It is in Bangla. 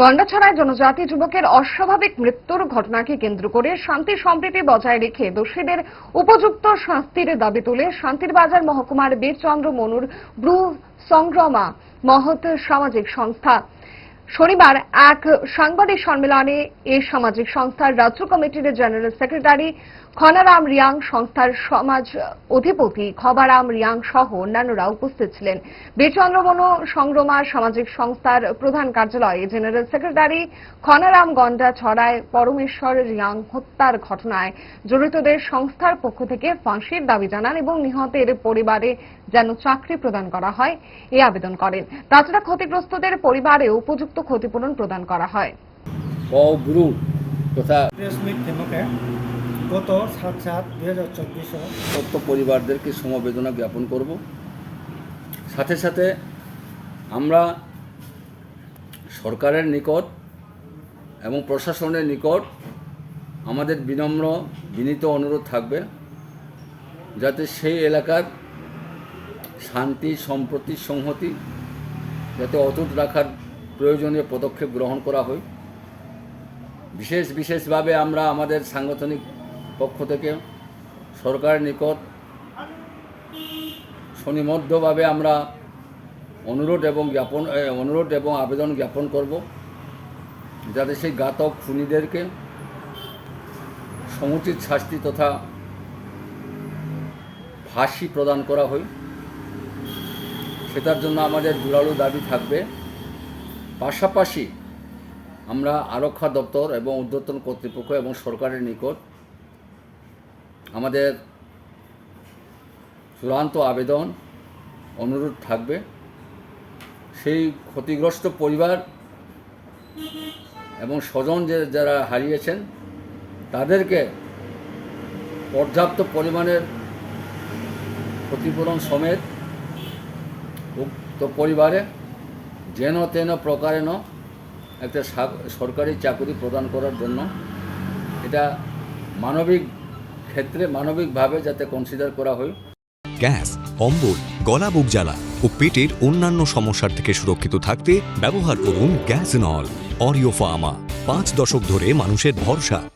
গন্ডাছড়ায় জনজাতি যুবকের অস্বাভাবিক মৃত্যুর ঘটনাকে কেন্দ্র করে শান্তি সম্প্রীতি বজায় রেখে দোষীদের উপযুক্ত শাস্তির দাবি তুলে শান্তির বাজার মহকুমার বীরচন্দ্র মনুর ব্রু সংগ্রমা মহৎ সামাজিক সংস্থা। শনিবার এক সাংবাদিক সম্মেলনে এই সামাজিক সংস্থার রাজ্য কমিটির জেনারেল সেক্রেটারি খনারাম রিয়াং সংস্থার সমাজ অধিপতি খবারাম রিয়াং সহ অন্যান্যরা উপস্থিত ছিলেন। বীরচন্দ্রমনু সংগ্রমা সামাজিক সংস্থার প্রধান কার্যালয়ে জেনারেল সেক্রেটারি খনারাম গন্ডা ছড়ায় পরমেশ্বর রিয়াং হত্যার ঘটনায় জড়িতদের সংস্থার পক্ষ থেকে ফাঁসির দাবি জানান এবং নিহতের পরিবারে যেন চাকরি প্রদান করা হয়, এ আবেদন করেন। তাছাড়া ক্ষতিগ্রস্তদের পরিবারে উপযুক্ত ক্ষতিপূরণ প্রদান করা হয়। তথা গত সাত সাত দুই হাজার চব্বিশে সত্য পরিবারদেরকে সমবেদনা জ্ঞাপন করব। সাথে সাথে আমরা সরকারের নিকট এবং প্রশাসনের নিকট আমাদের বিনম্র বিনীত অনুরোধ থাকবে যাতে সেই এলাকার শান্তি সম্প্রতি সংহতি যাতে অটুট রাখার প্রয়োজনীয় পদক্ষেপ গ্রহণ করা হয়। বিশেষ বিশেষভাবে আমরা আমাদের সাংগঠনিক পক্ষ থেকে সরকারের নিকট শনিমধ্যভাবে আমরা অনুরোধ এবং জ্ঞাপন অনুরোধ এবং আবেদন জ্ঞাপন করব যাতে সেই ঘাতক খুনিদেরকে সমুচিত শাস্তি তথা ফাঁসি প্রদান করা হয়। সেটার জন্য আমাদের জোরালো দাবি থাকবে। পাশাপাশি আমরা আরক্ষা দপ্তর এবং ঊর্ধ্বতন কর্তৃপক্ষ এবং সরকারের নিকট আমাদের চূড়ান্ত আবেদন অনুরোধ থাকবে। সেই ক্ষতিগ্রস্ত পরিবার এবং স্বজন যে যারা হারিয়েছেন, তাদেরকে পর্যাপ্ত পরিমাণের ক্ষতিপূরণ সমেত উক্ত পরিবারে যেন তেন প্রকারেণ একটা সরকারি চাকরি প্রদান করার জন্য এটা মানবিক ক্ষেত্রে মানবিকভাবে যাতে কনসিডার করা হয়। গ্যাস, অম্বল, গলা বুক জ্বালা ও পেটের অন্যান্য সমস্যার থেকে সুরক্ষিত থাকতে ব্যবহার করুন গ্যাস নল, অরিও ফার্মা। পাঁচ দশক ধরে মানুষের ভরসা।